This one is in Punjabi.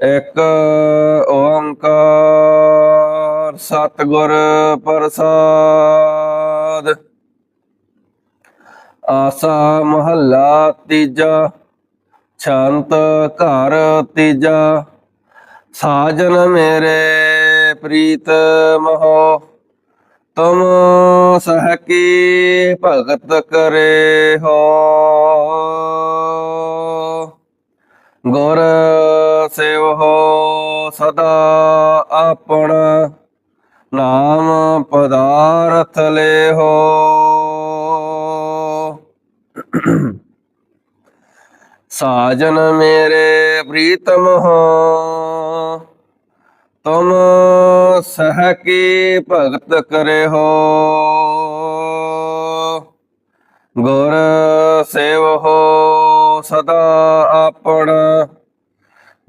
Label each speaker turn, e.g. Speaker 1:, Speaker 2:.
Speaker 1: ਇਕ ਓੰਕਾਰ ਸਤਿਗੁਰ ਪ੍ਰਸਾਦ। ਆਸਾ ਮਹੱਲਾ ਤੀਜਾ, ਛੰਤ ਘਰ ਤੀਜਾ, ਸਾਜਨ ਮੇਰੇ ਪ੍ਰੀਤ ਮਹੋ, ਤੁਮ ਸਹ ਭਗਤ ਕਰੇ ਹੋ? ਗੁਰ ਸੇਵੋ ਸਦਾ ਆਪਣਾ ਨਾਮ ਪਦਾਰਥ ਲੈ ਹੋ ਸਾਜਨ ਮੇਰੇ ਪ੍ਰੀਤਮ ਹੋ, ਤੁਮ ਸਹ ਕੀ ਭਗਤ ਕਰੇ ਹੋ ਗੁਰ ਸੇਵ ਹੋ ਸਦਾ ਆਪਣਾ